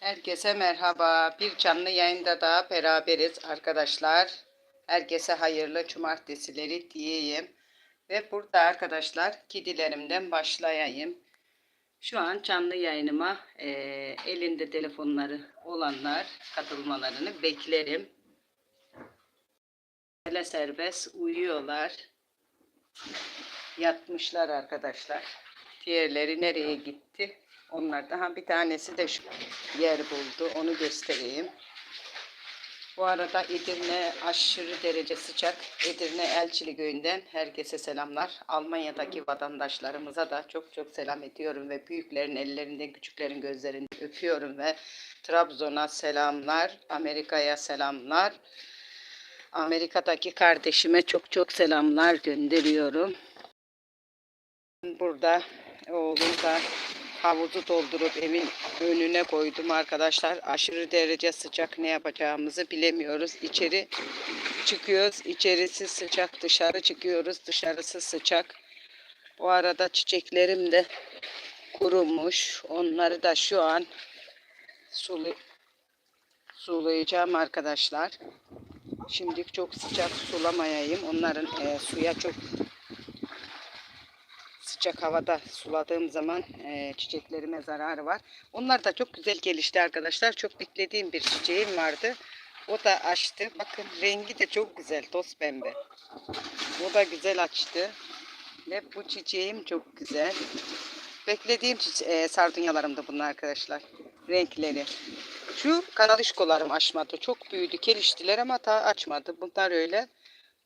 Herkese merhaba. Bir canlı yayında daha beraberiz arkadaşlar. Herkese hayırlı cumartesileri diyeyim. Ve burada arkadaşlar kedilerimden başlayayım. Şu an canlı yayınıma e, elinde telefonları olanlar katılmalarını beklerim. Hele serbest uyuyorlar. Yatmışlar arkadaşlar. Diğerleri nereye gitti? Onlar daha bir tanesi de şu yer buldu. Onu göstereyim. Bu arada Edirne aşırı derece sıcak. Edirne Elçili Köyü'nden herkese selamlar. Almanya'daki vatandaşlarımıza da çok çok selam ediyorum ve büyüklerin ellerinden küçüklerin gözlerinden öpüyorum ve Trabzon'a selamlar, Amerika'ya selamlar. Amerika'daki kardeşime çok çok selamlar gönderiyorum. Burada oğlum da havuzu doldurup evin önüne koydum arkadaşlar. Aşırı derece sıcak ne yapacağımızı bilemiyoruz. İçeri çıkıyoruz. içerisi sıcak. Dışarı çıkıyoruz. Dışarısı sıcak. Bu arada çiçeklerim de kurumuş. Onları da şu an sulu, sulayacağım arkadaşlar. Şimdi çok sıcak sulamayayım. Onların e, suya çok sıcak havada suladığım zaman e, çiçeklerime zararı var. Onlar da çok güzel gelişti arkadaşlar. Çok beklediğim bir çiçeğim vardı. O da açtı. Bakın rengi de çok güzel. Toz pembe. O da güzel açtı. Ve bu çiçeğim çok güzel. Beklediğim e, sardunyalarım da bunlar arkadaşlar. Renkleri. Şu kanalışkolarım açmadı. Çok büyüdü. Geliştiler ama daha açmadı. Bunlar öyle.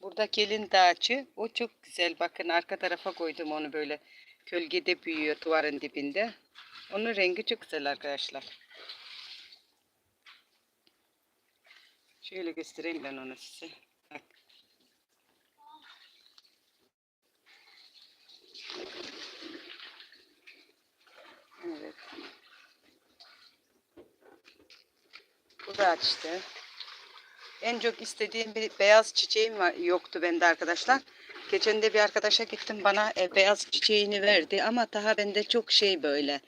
Burada gelin dağçı. O çok güzel. Bakın arka tarafa koydum onu böyle. Gölgede büyüyor duvarın dibinde. Onun rengi çok güzel arkadaşlar. Şöyle göstereyim ben onu size. Bak. Evet. Bu da açtı. En çok istediğim bir beyaz çiçeğim var, yoktu bende arkadaşlar. Geçen de bir arkadaşa gittim bana e, beyaz çiçeğini verdi ama daha bende çok şey böyle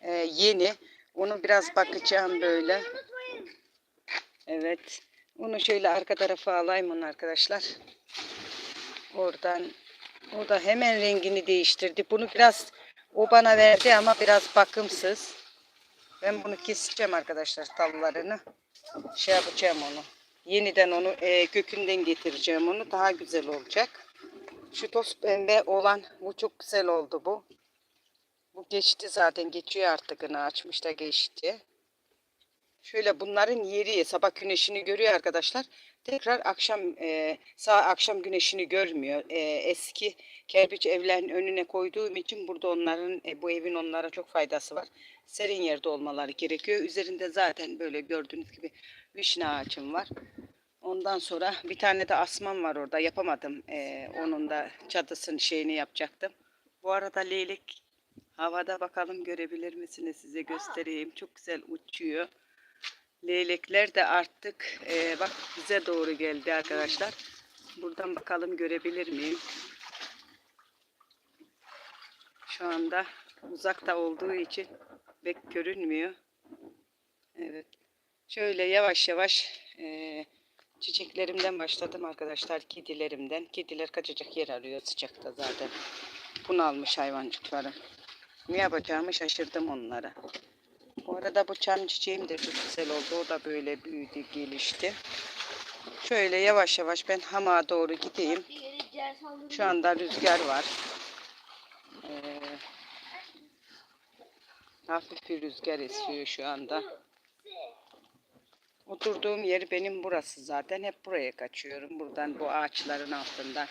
e, yeni. Onu biraz bakacağım böyle. Evet. Onu şöyle arka tarafa alayım onu arkadaşlar. Oradan o da hemen rengini değiştirdi. Bunu biraz o bana verdi ama biraz bakımsız. Ben bunu keseceğim arkadaşlar dallarını. Şey yapacağım onu. Yeniden onu e, kökünden getireceğim onu. Daha güzel olacak. Şu toz pembe olan bu çok güzel oldu bu. Bu geçti zaten. Geçiyor artık. Açmış da geçti. Şöyle bunların yeri sabah güneşini görüyor arkadaşlar. Tekrar akşam e, sağ akşam güneşini görmüyor. E, eski kerpiç evlerin önüne koyduğum için burada onların e, bu evin onlara çok faydası var. Serin yerde olmaları gerekiyor. Üzerinde zaten böyle gördüğünüz gibi vişne ağacım var. Ondan sonra bir tane de asmam var orada. Yapamadım. E, onun da çatısını şeyini yapacaktım. Bu arada leylek havada bakalım görebilir misiniz? Size göstereyim. Çok güzel uçuyor. Leylekler de artık e, bak bize doğru geldi arkadaşlar. Buradan bakalım görebilir miyim? Şu anda uzakta olduğu için pek görünmüyor. Evet. Şöyle yavaş yavaş e, çiçeklerimden başladım arkadaşlar. Kedilerimden. Kediler kaçacak yer arıyor sıcakta zaten. Bunalmış hayvancıklarım. Ne yapacağımı şaşırdım onlara. Bu arada bu çam çiçeğim de çok güzel oldu. O da böyle büyüdü, gelişti. Şöyle yavaş yavaş ben hamağa doğru gideyim. Şu anda rüzgar var. Ee, hafif bir rüzgar esiyor şu anda. Oturduğum yer benim burası zaten. Hep buraya kaçıyorum. Buradan bu ağaçların altından.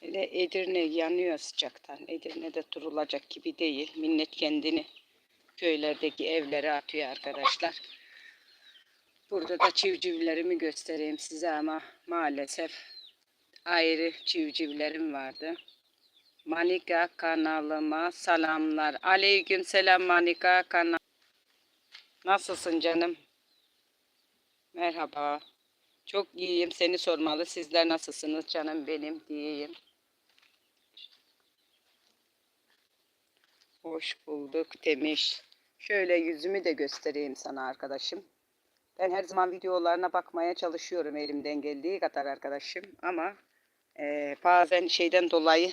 Hele Edirne yanıyor sıcaktan. Edirne'de durulacak gibi değil. Minnet kendini köylerdeki evlere atıyor arkadaşlar. Burada da civcivlerimi göstereyim size ama maalesef ayrı civcivlerim vardı. Manika kanalıma selamlar. Aleyküm selam Manika kanal. Nasılsın canım? Merhaba. Çok iyiyim. Seni sormalı. Sizler nasılsınız canım benim diyeyim. Hoş bulduk demiş. Şöyle yüzümü de göstereyim sana arkadaşım. Ben her zaman videolarına bakmaya çalışıyorum elimden geldiği kadar arkadaşım. Ama eee, bazen şeyden dolayı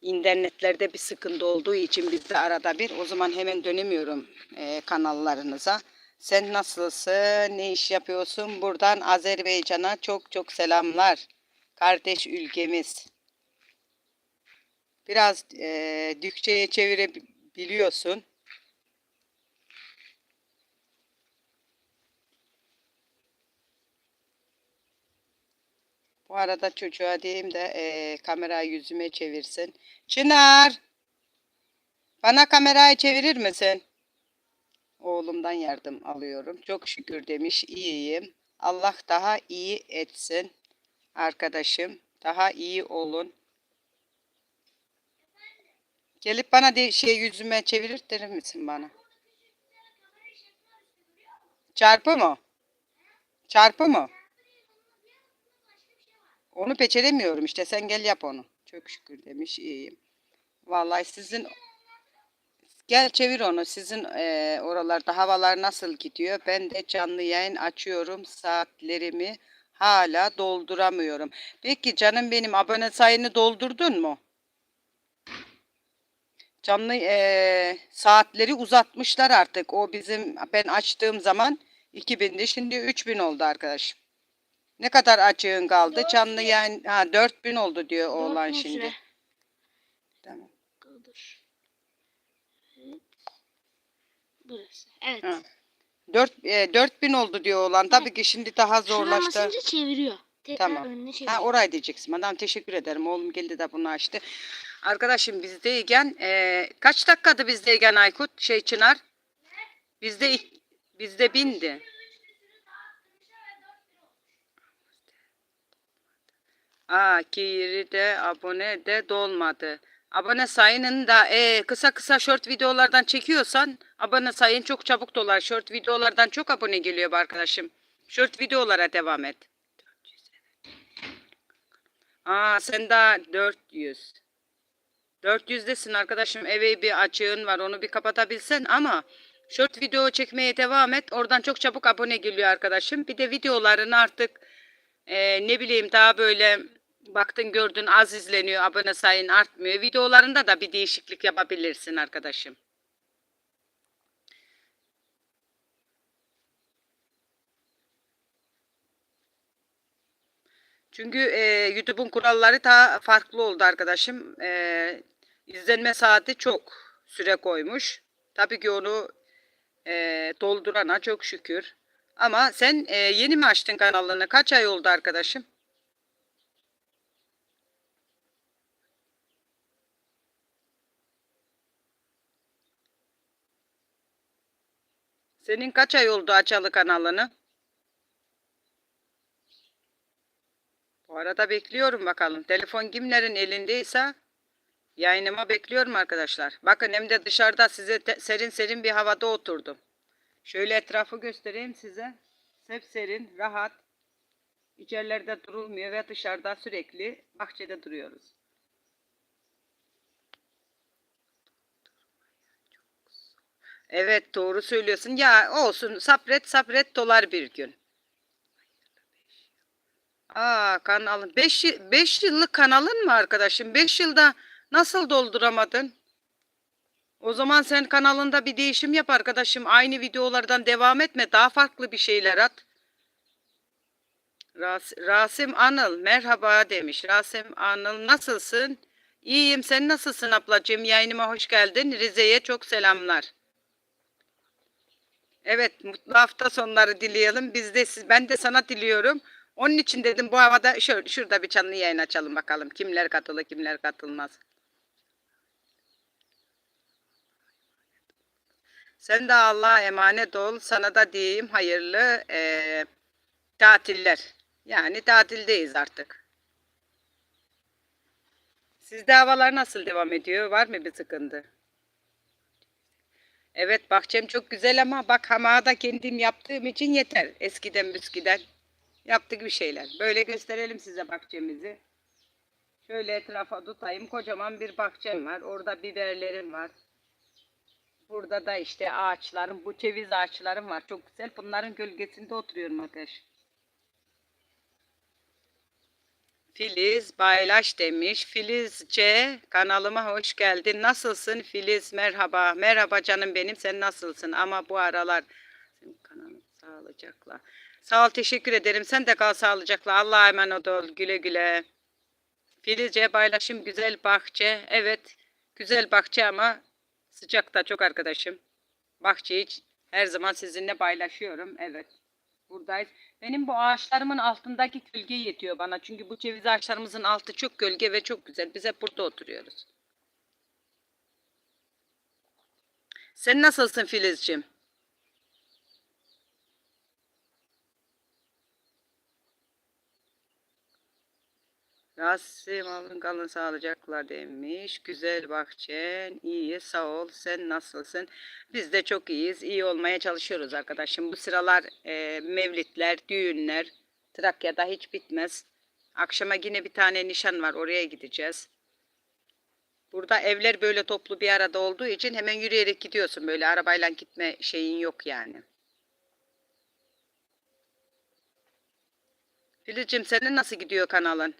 internetlerde bir sıkıntı olduğu için bizde arada bir o zaman hemen dönemiyorum eee, kanallarınıza. Sen nasılsın? Ne iş yapıyorsun? Buradan Azerbaycan'a çok çok selamlar. Kardeş ülkemiz. Biraz eee Türkçe'ye çevirebiliyorsun. Bu arada çocuğa diyeyim de eee kamerayı yüzüme çevirsin. Çınar! Bana kamerayı çevirir misin? Oğlumdan yardım alıyorum. Çok şükür demiş. İyiyim. Allah daha iyi etsin. Arkadaşım daha iyi olun. Gelip bana de şey yüzüme çevirir misin bana? Çarpı mı? Çarpı mı? Onu beceremiyorum işte. Sen gel yap onu. Çok şükür demiş. iyiyim. Vallahi sizin gel çevir onu. Sizin eee, oralarda havalar nasıl gidiyor? Ben de canlı yayın açıyorum. Saatlerimi hala dolduramıyorum. Peki canım benim abone sayını doldurdun mu? Canlı eee, saatleri uzatmışlar artık. O bizim ben açtığım zaman 2000'di. Şimdi 3000 oldu arkadaşım. Ne kadar açığın kaldı? Dört Canlı bin. yayın ha 4000 oldu diyor oğlan şimdi. Tamam. Dur. Evet. Burası. Evet. Ha. 4 e, 4000 oldu diyor oğlan. Tabii ki şimdi daha Şuna zorlaştı. basınca çeviriyor. Tekrar Tamam. önüne çeviriyor. Ha orayı diyeceksin. Madem teşekkür ederim. Oğlum geldi de bunu açtı. Arkadaşım bizdeyken e, kaç dakikadı bizdeyken Aykut? Şey Çınar? Bizde bizde bindi. Aa Kiri de abone de dolmadı. Abone sayının da e, kısa kısa short videolardan çekiyorsan abone sayın çok çabuk dolar. Short videolardan çok abone geliyor arkadaşım. Short videolara devam et. Aa sen daha 400. 400'desin arkadaşım. Eve bir açığın var. Onu bir kapatabilsen ama short video çekmeye devam et. Oradan çok çabuk abone geliyor arkadaşım. Bir de videoların artık e, ne bileyim daha böyle baktın gördün az izleniyor. Abone sayın artmıyor. Videolarında da bir değişiklik yapabilirsin arkadaşım. Çünkü e, YouTube'un kuralları daha farklı oldu arkadaşım. E, izlenme saati çok süre koymuş. Tabii ki onu e, doldurana çok şükür. Ama sen e, yeni mi açtın kanalını? Kaç ay oldu arkadaşım? Senin kaç ay oldu açalı kanalını? Bu arada bekliyorum bakalım. Telefon kimlerin elindeyse yayınıma bekliyorum arkadaşlar. Bakın hem de dışarıda size serin serin bir havada oturdum. Şöyle etrafı göstereyim size. Hep serin, rahat. İçerilerde durulmuyor ve dışarıda sürekli bahçede duruyoruz. Evet doğru söylüyorsun. Ya olsun sabret sabret dolar bir gün. Aa kanalın 5 5 yıllık kanalın mı arkadaşım? 5 yılda nasıl dolduramadın? O zaman sen kanalında bir değişim yap arkadaşım. Aynı videolardan devam etme. Daha farklı bir şeyler at. Ras Rasim Anıl merhaba demiş. Rasim Anıl nasılsın? İyiyim sen nasılsın ablacığım? Yayınıma hoş geldin. Rize'ye çok selamlar. Evet, mutlu hafta sonları dileyelim. Biz de siz, ben de sana diliyorum. Onun için dedim bu havada şöyle şurada bir canlı yayın açalım bakalım. Kimler katılır, kimler katılmaz. Sen de Allah'a emanet ol. Sana da diyeyim hayırlı eee, tatiller. Yani tatildeyiz artık. Sizde havalar nasıl devam ediyor? Var mı bir sıkıntı? Evet bahçem çok güzel ama bak hamağı da kendim yaptığım için yeter. Eskiden büskiden yaptık bir şeyler. Böyle gösterelim size bahçemizi. Şöyle etrafa tutayım. Kocaman bir bahçem var. Orada biberlerim var. Burada da işte ağaçlarım, bu ceviz ağaçlarım var. Çok güzel. Bunların gölgesinde oturuyorum arkadaş. Filiz Baylaş demiş. Filizce kanalıma hoş geldin. Nasılsın Filiz? Merhaba. Merhaba canım benim. Sen nasılsın? Ama bu aralar senin kanalın sağlıcakla. Sağ ol teşekkür ederim. Sen de kal sağlıcakla. Allah'a emanet ol. Güle güle. Filizce paylaşım güzel bahçe. Evet güzel bahçe ama sıcak da çok arkadaşım. Bahçeyi her zaman sizinle paylaşıyorum. Evet. Buradayız. Benim bu ağaçlarımın altındaki gölge yetiyor bana. Çünkü bu ceviz ağaçlarımızın altı çok gölge ve çok güzel. Biz hep burada oturuyoruz. Sen nasılsın Filizciğim? Rasim alın kalın sağlıcakla demiş. Güzel bahçen. iyi sağ ol. Sen nasılsın? Biz de çok iyiyiz. İyi olmaya çalışıyoruz arkadaşım. Bu sıralar e, mevlitler, düğünler Trakya'da hiç bitmez. Akşama yine bir tane nişan var. Oraya gideceğiz. Burada evler böyle toplu bir arada olduğu için hemen yürüyerek gidiyorsun. Böyle arabayla gitme şeyin yok yani. Filizciğim senin nasıl gidiyor kanalın?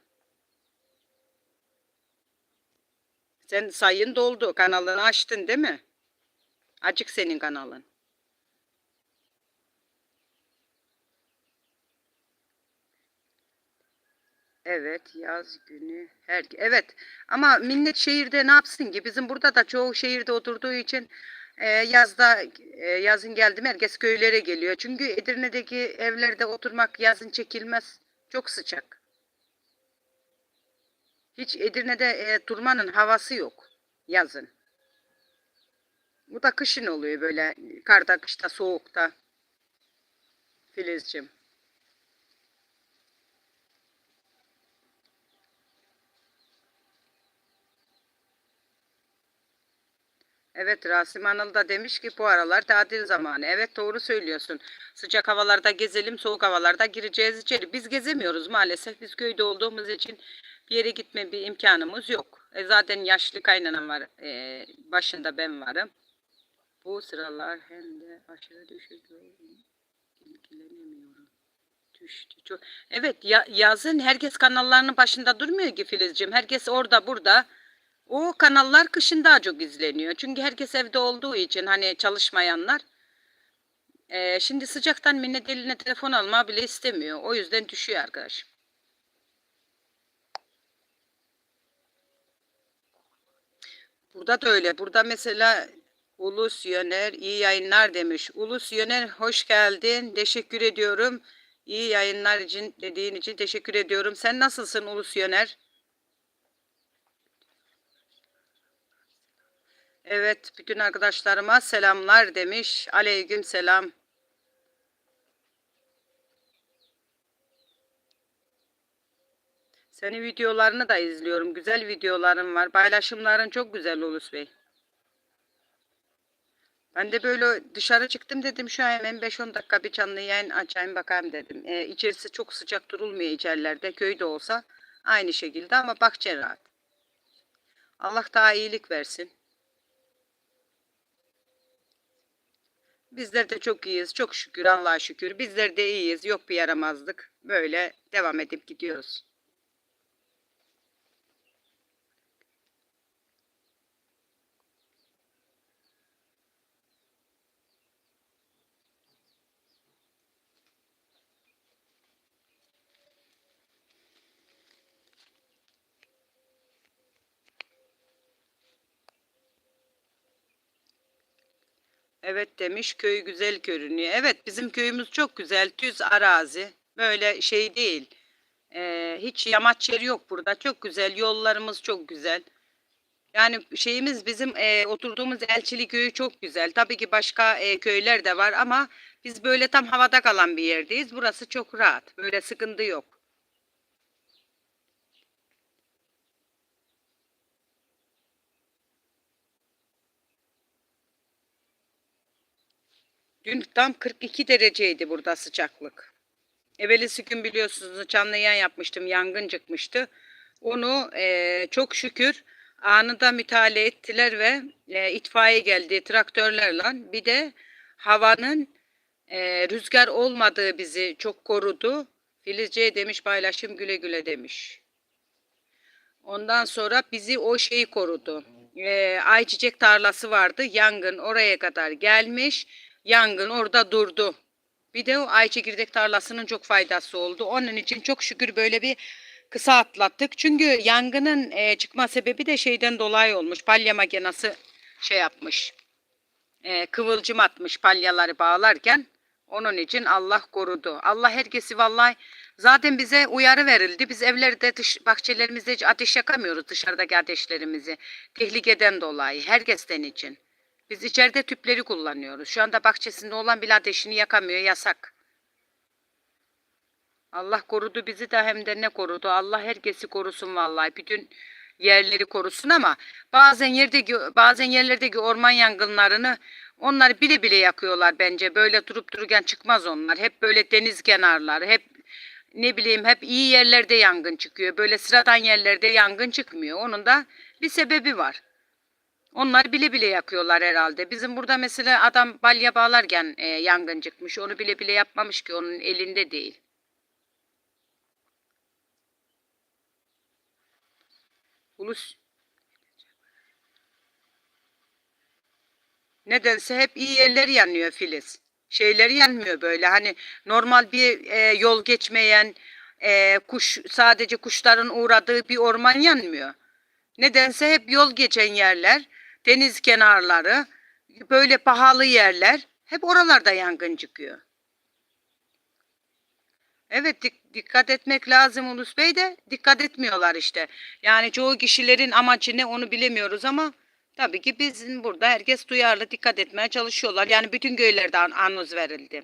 Sen sayın doldu. Kanalını açtın değil mi? Açık senin kanalın. Evet yaz günü her evet ama millet şehirde ne yapsın ki bizim burada da çoğu şehirde oturduğu için e, yazda e, yazın geldim herkes köylere geliyor. Çünkü Edirne'deki evlerde oturmak yazın çekilmez. Çok sıcak. Hiç Edirne'de e, durmanın havası yok yazın. Bu da kışın oluyor böyle karda, kışta, soğukta. Filizciğim. Evet Rasim Anıl da demiş ki bu aralar tatil zamanı. Evet doğru söylüyorsun. Sıcak havalarda gezelim, soğuk havalarda gireceğiz içeri. Biz gezemiyoruz maalesef. Biz köyde olduğumuz için bir yere gitme bir imkanımız yok. E zaten yaşlı kaynanam var. E, başında ben varım. Bu sıralar hem de aşırı düşük ilgilenemiyorum. Düştü. Çok... Evet ya, yazın herkes kanallarının başında durmuyor ki Filizciğim. Herkes orada burada. O kanallar kışın daha çok izleniyor. Çünkü herkes evde olduğu için hani çalışmayanlar. Ee, şimdi sıcaktan minnet eline telefon alma bile istemiyor. O yüzden düşüyor arkadaşım. Burada da öyle. Burada mesela Ulus Yöner iyi yayınlar demiş. Ulus Yöner hoş geldin. Teşekkür ediyorum. İyi yayınlar için dediğin için teşekkür ediyorum. Sen nasılsın Ulus Yöner? Evet, bütün arkadaşlarıma selamlar demiş. Aleyküm selam. Senin videolarını da izliyorum. Güzel videoların var. Paylaşımların çok güzel Ulus Bey. Ben de böyle dışarı çıktım dedim şu an hemen 5-10 dakika bir canlı yayın açayım bakayım dedim. Ee, içerisi çok sıcak durulmuyor içerilerde. Köyde olsa aynı şekilde ama bahçe rahat. Allah daha iyilik versin. Bizler de çok iyiyiz. Çok şükür Allah'a şükür. Bizler de iyiyiz. Yok bir yaramazlık. Böyle devam edip gidiyoruz. Evet demiş köy güzel görünüyor. Evet bizim köyümüz çok güzel. Düz arazi. Böyle şey değil. Ee, hiç yamaç yeri yok burada. Çok güzel. Yollarımız çok güzel. Yani şeyimiz bizim e, oturduğumuz Elçili köyü çok güzel. Tabii ki başka e, köyler de var ama biz böyle tam havada kalan bir yerdeyiz. Burası çok rahat. Böyle sıkıntı yok. Dün tam 42 dereceydi burada sıcaklık. Evvelisi gün biliyorsunuz canlı yayın yapmıştım. Yangın çıkmıştı. Onu eee, çok şükür anında müdahale ettiler ve e, itfaiye geldi traktörlerle. Bir de havanın e, rüzgar olmadığı bizi çok korudu. Filizce'ye demiş paylaşım güle güle demiş. Ondan sonra bizi o şeyi korudu. Ee, ayçiçek tarlası vardı. Yangın oraya kadar gelmiş. Yangın orada durdu. Bir de o ayçekirdek tarlasının çok faydası oldu. Onun için çok şükür böyle bir kısa atlattık. Çünkü yangının e, çıkma sebebi de şeyden dolayı olmuş. Palya makinası şey yapmış. E, kıvılcım atmış palyaları bağlarken. Onun için Allah korudu. Allah herkesi vallahi zaten bize uyarı verildi. Biz evlerde dış bahçelerimizde hiç ateş yakamıyoruz dışarıdaki ateşlerimizi. Tehlikeden dolayı herkesten için. Biz içeride tüpleri kullanıyoruz. Şu anda bahçesinde olan bile ateşini yakamıyor yasak. Allah korudu bizi de hem de ne korudu. Allah herkesi korusun vallahi. Bütün yerleri korusun ama bazen yerdeki bazen yerlerdeki orman yangınlarını onlar bile bile yakıyorlar bence. Böyle durup dururken çıkmaz onlar. Hep böyle deniz kenarları, hep ne bileyim hep iyi yerlerde yangın çıkıyor. Böyle sıradan yerlerde yangın çıkmıyor. Onun da bir sebebi var. Onlar bile bile yakıyorlar herhalde. Bizim burada mesela adam balya bağlarken e, yangın çıkmış. Onu bile bile yapmamış ki onun elinde değil. Ulus Nedense hep iyi yerleri yanıyor Filiz. Şeyleri yanmıyor böyle. Hani normal bir e, yol geçmeyen e, kuş sadece kuşların uğradığı bir orman yanmıyor. Nedense hep yol geçen yerler, deniz kenarları, böyle pahalı yerler hep oralarda yangın çıkıyor. Evet dik- dikkat etmek lazım Ulus Bey de dikkat etmiyorlar işte. Yani çoğu kişilerin amacı ne onu bilemiyoruz ama tabii ki bizim burada herkes duyarlı dikkat etmeye çalışıyorlar. Yani bütün köylerde an- anoz verildi.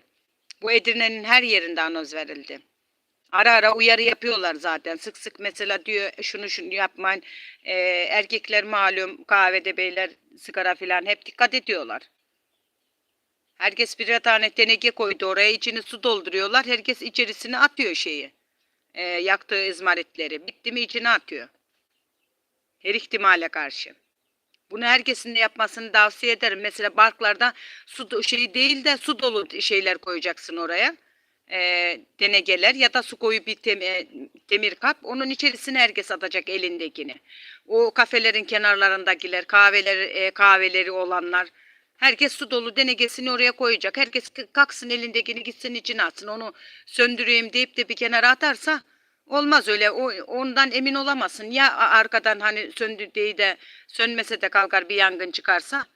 Bu Edirne'nin her yerinde anoz verildi. Ara ara uyarı yapıyorlar zaten. Sık sık mesela diyor şunu şunu yapmayın. Ee, erkekler malum kahvede beyler sigara filan hep dikkat ediyorlar. Herkes birer tane teneke koydu oraya içini su dolduruyorlar. Herkes içerisine atıyor şeyi. Ee, yaktığı izmaritleri. Bitti mi içine atıyor. Her ihtimale karşı. Bunu herkesin de yapmasını tavsiye ederim. Mesela barklarda su şey değil de su dolu şeyler koyacaksın oraya. Ee, denegeler ya da su koyu bir tem- e, demir kap. Onun içerisine herkes atacak elindekini. O kafelerin kenarlarındakiler, kahveleri, e, kahveleri olanlar Herkes su dolu denegesini oraya koyacak. Herkes kalksın elindekini gitsin içine atsın. Onu söndüreyim deyip de bir kenara atarsa olmaz öyle. O, ondan emin olamazsın. Ya arkadan hani söndü diye de sönmese de kalkar bir yangın çıkarsa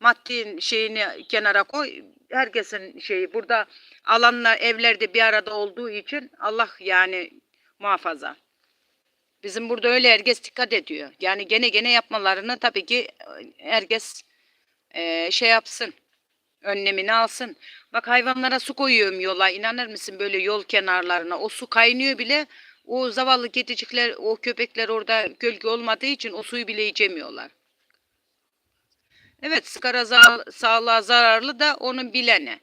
maddi şeyini kenara koy. Herkesin şeyi burada alanlar evlerde bir arada olduğu için Allah yani muhafaza. Bizim burada öyle herkes dikkat ediyor. Yani gene gene yapmalarını tabii ki e, herkes eee, şey yapsın. Önlemini alsın. Bak hayvanlara su koyuyorum yola. İnanır mısın böyle yol kenarlarına. O su kaynıyor bile. O zavallı kedicikler, o köpekler orada gölge olmadığı için o suyu bile içemiyorlar. Evet sigara sağlığa zararlı da onun bilene.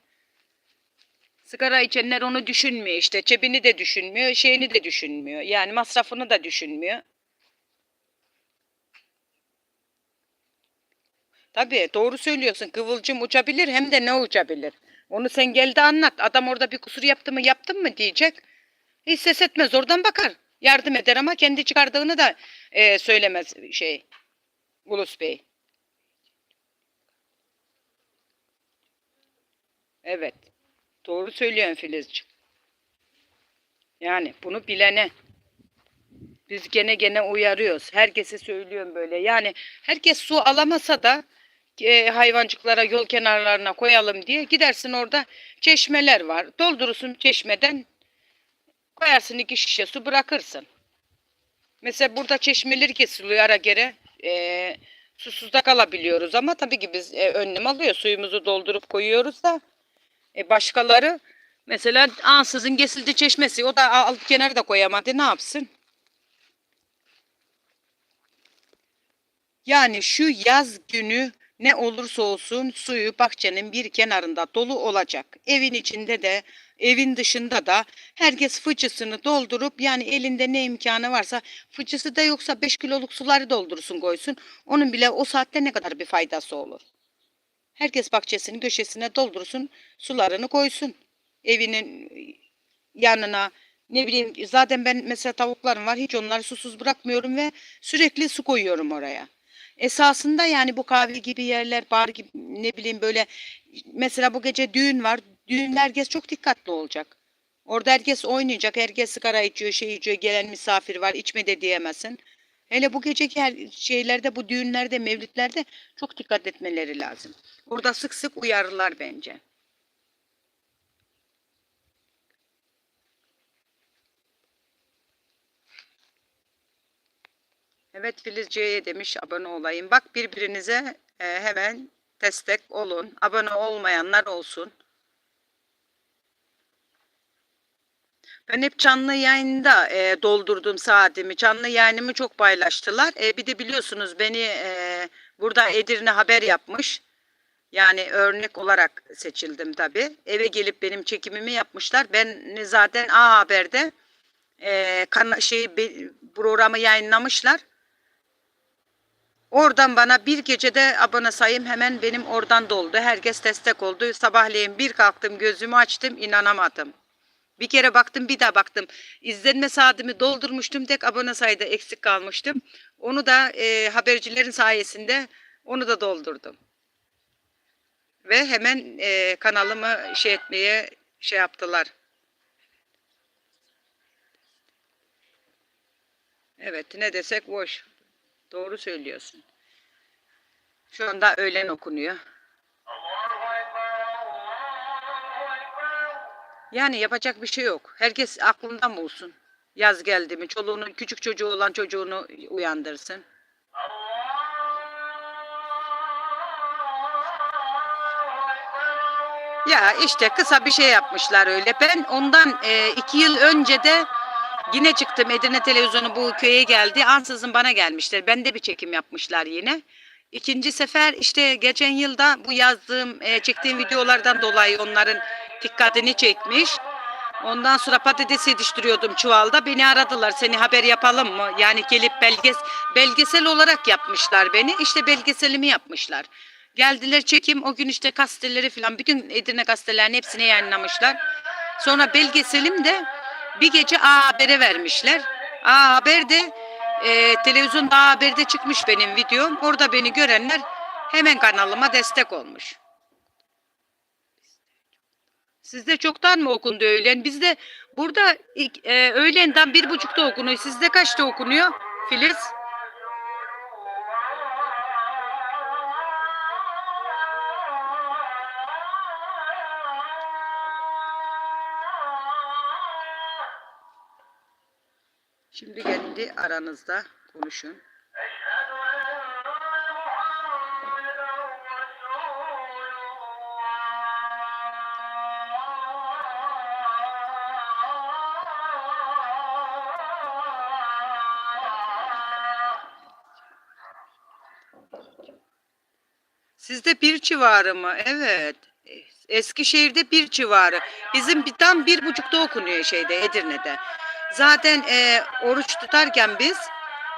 Sigara içenler onu düşünmüyor işte. Cebini de düşünmüyor, şeyini de düşünmüyor. Yani masrafını da düşünmüyor. Tabii doğru söylüyorsun. Kıvılcım uçabilir hem de ne uçabilir. Onu sen gel de anlat. Adam orada bir kusur yaptı mı yaptın mı diyecek. Hiç ses etmez oradan bakar. Yardım eder ama kendi çıkardığını da e, söylemez şey. Ulus Bey. Evet. Doğru söylüyorsun Filizciğim. Yani bunu bilene. Biz gene gene uyarıyoruz. Herkese söylüyorum böyle. Yani herkes su alamasa da e, hayvancıklara yol kenarlarına koyalım diye gidersin orada çeşmeler var. Doldurursun çeşmeden koyarsın iki şişe su bırakırsın. Mesela burada çeşmeler kesiliyor ara gere. E, susuz da kalabiliyoruz ama tabii ki biz e, önlem alıyor. Suyumuzu doldurup koyuyoruz da e, başkaları mesela ansızın kesildi çeşmesi. O da alt kenara da koyamadı. Ne yapsın? Yani şu yaz günü ne olursa olsun suyu bahçenin bir kenarında dolu olacak. Evin içinde de Evin dışında da herkes fıçısını doldurup yani elinde ne imkanı varsa fıçısı da yoksa 5 kiloluk suları doldursun koysun. Onun bile o saatte ne kadar bir faydası olur. Herkes bahçesinin köşesine doldursun, sularını koysun. Evinin yanına ne bileyim zaten ben mesela tavuklarım var hiç onları susuz bırakmıyorum ve sürekli su koyuyorum oraya. Esasında yani bu kahve gibi yerler, bar gibi ne bileyim böyle mesela bu gece düğün var. Düğünde herkes çok dikkatli olacak. Orada herkes oynayacak, herkes sigara içiyor, şey içiyor, gelen misafir var, içme de diyemezsin. Hele bu geceki her şeylerde, bu düğünlerde, mevlütlerde çok dikkat etmeleri lazım. Orada sık sık uyarırlar bence. Evet Filiz C'ye demiş abone olayım. Bak birbirinize e, hemen destek olun. Abone olmayanlar olsun. Ben hep canlı yayında e, doldurdum saatimi. Canlı yayınımı çok paylaştılar. E, bir de biliyorsunuz beni e, burada Edirne haber yapmış. Yani örnek olarak seçildim tabii. Eve gelip benim çekimimi yapmışlar. Ben zaten A Haber'de e, kana- şey be- programı yayınlamışlar. Oradan bana bir gecede abone sayım hemen benim oradan doldu. Herkes destek oldu. Sabahleyin bir kalktım gözümü açtım inanamadım. Bir kere baktım bir daha baktım. İzlenme saatimi doldurmuştum. Tek abone sayıda eksik kalmıştım. Onu da e, habercilerin sayesinde onu da doldurdum. Ve hemen e, kanalımı şey etmeye şey yaptılar. Evet ne desek boş. Doğru söylüyorsun. Şu anda öğlen okunuyor. Yani yapacak bir şey yok. Herkes aklından bulsun. Yaz geldi mi çoluğunu, küçük çocuğu olan çocuğunu uyandırsın. Ya işte kısa bir şey yapmışlar öyle. Ben ondan e, iki yıl önce de yine çıktım Edirne Televizyonu bu köye geldi. Ansızın bana gelmişler. Ben de bir çekim yapmışlar yine. İkinci sefer işte geçen yılda bu yazdığım, e, çektiğim videolardan dolayı onların dikkatini çekmiş. Ondan sonra patates yetiştiriyordum çuvalda. Beni aradılar. Seni haber yapalım mı? Yani gelip belges belgesel olarak yapmışlar beni. İşte belgeselimi yapmışlar. Geldiler çekim. O gün işte gazeteleri falan bütün Edirne gazetelerin hepsini yayınlamışlar. Sonra belgeselim de bir gece A Haber'e vermişler. A Haber'de e, televizyonda A Haber'de çıkmış benim videom. Orada beni görenler hemen kanalıma destek olmuş. Sizde çoktan mı okundu öğlen? Bizde burada e, öğlenden bir buçukta okunuyor. Sizde kaçta okunuyor Filiz? Şimdi kendi aranızda konuşun. Sizde bir civarı mı? Evet. Eskişehir'de bir civarı. Bizim bir tam bir buçukta okunuyor şeyde Edirne'de. Zaten e, oruç tutarken biz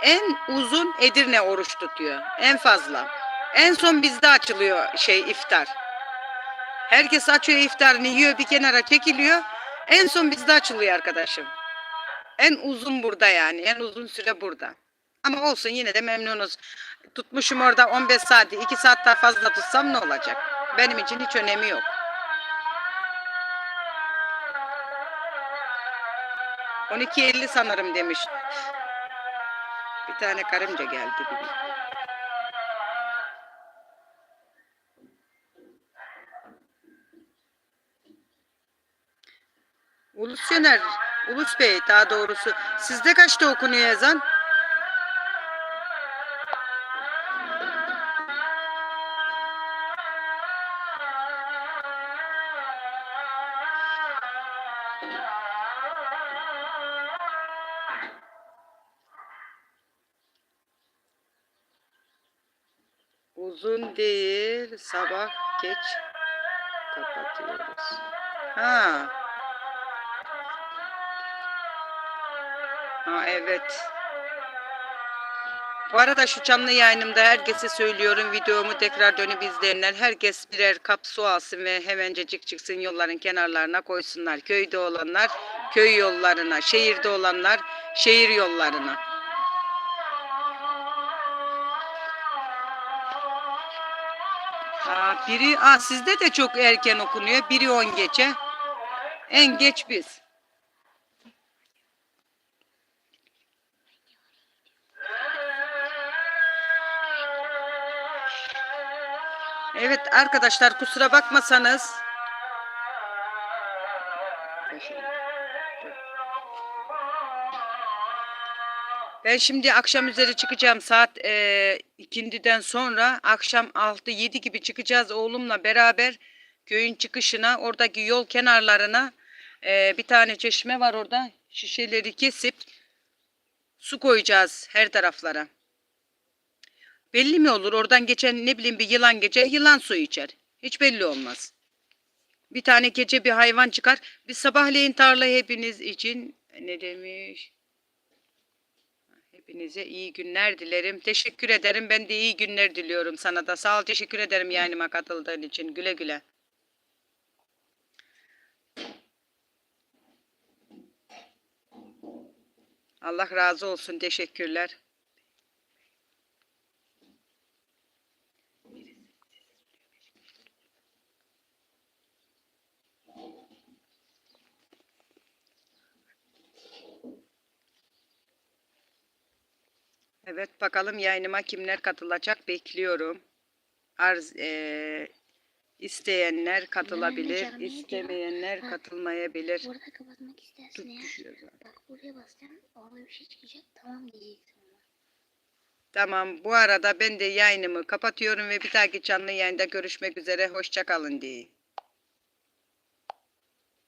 en uzun Edirne oruç tutuyor. En fazla. En son bizde açılıyor şey iftar. Herkes açıyor iftarını yiyor bir kenara çekiliyor. En son bizde açılıyor arkadaşım. En uzun burada yani. En uzun süre burada. Ama olsun yine de memnunuz. Tutmuşum orada 15 saati. 2 saat daha fazla tutsam ne olacak? Benim için hiç önemi yok. ...12.50 sanırım demiş. Bir tane karınca geldi. Ulus Yener, Ulus Bey daha doğrusu. Sizde kaçta okunuyor ezan? uzun değil. Sabah geç kapatıyoruz. Ha. Ha evet. Bu arada şu canlı yayınımda herkese söylüyorum videomu tekrar dönüp izleyenler herkes birer kap su alsın ve hemencecik çıksın yolların kenarlarına koysunlar. Köyde olanlar köy yollarına, şehirde olanlar şehir yollarına. Biri aa, sizde de çok erken okunuyor. Biri 10 geçe. En geç biz. Evet arkadaşlar kusura bakmasanız. Ben şimdi akşam üzeri çıkacağım saat ikindiden sonra akşam 6-7 gibi çıkacağız oğlumla beraber köyün çıkışına oradaki yol kenarlarına eee, bir tane çeşme var orada şişeleri kesip su koyacağız her taraflara. Belli mi olur oradan geçen ne bileyim bir yılan geçer yılan su içer. Hiç belli olmaz. Bir tane gece bir hayvan çıkar. Bir sabahleyin tarla hepiniz için ne demiş? Hepinize iyi günler dilerim. Teşekkür ederim. Ben de iyi günler diliyorum sana da. Sağ ol. Teşekkür ederim yayınıma katıldığın için. Güle güle. Allah razı olsun. Teşekkürler. Evet bakalım yayınıma kimler katılacak bekliyorum. Arz eee, isteyenler katılabilir, istemeyenler Ha. katılmayabilir. Burada kapatmak istersin eğer. Bak buraya basacaksın. Orada bir şey çıkacak. Tamam diyeceksin. Tamam bu arada ben de yayınımı kapatıyorum ve bir dahaki canlı yayında görüşmek üzere. Hoşça kalın diyeyim.